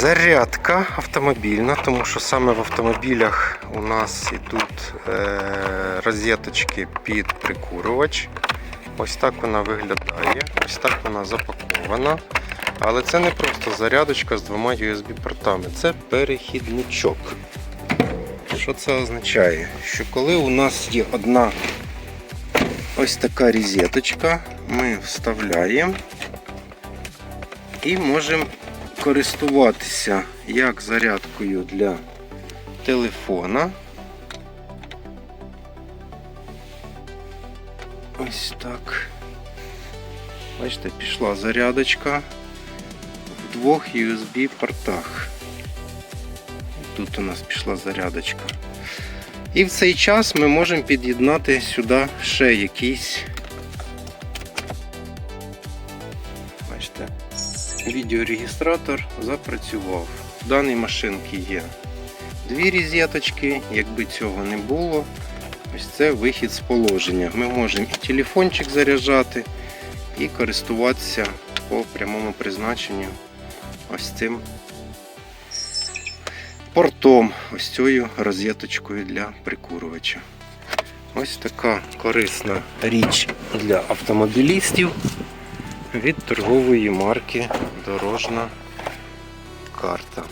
Зарядка автомобільна, тому що саме в автомобілях у нас ідуть е, розеточки під прикурювач. Ось так вона виглядає, ось так вона запакована. Але це не просто зарядочка з двома USB-портами, це перехідничок. Що це означає? Що коли у нас є одна ось така розеточка, ми вставляємо і можемо користуватися як зарядкою для телефона. Ось так. Бачите, пішла зарядочка в двох USB портах. Тут у нас пішла зарядочка. І в цей час ми можемо під'єднати сюди ще якийсь. Бачите, відеорегістратор запрацював. В даній машинці є дві розеточки, якби цього не було. Ось це вихід з положення. Ми можемо і телефончик заряджати, і користуватися по прямому призначенню ось цим портом, ось цією розеточкою для прикурювача. Ось така корисна річ для автомобілістів від торгової марки Дорожна карта.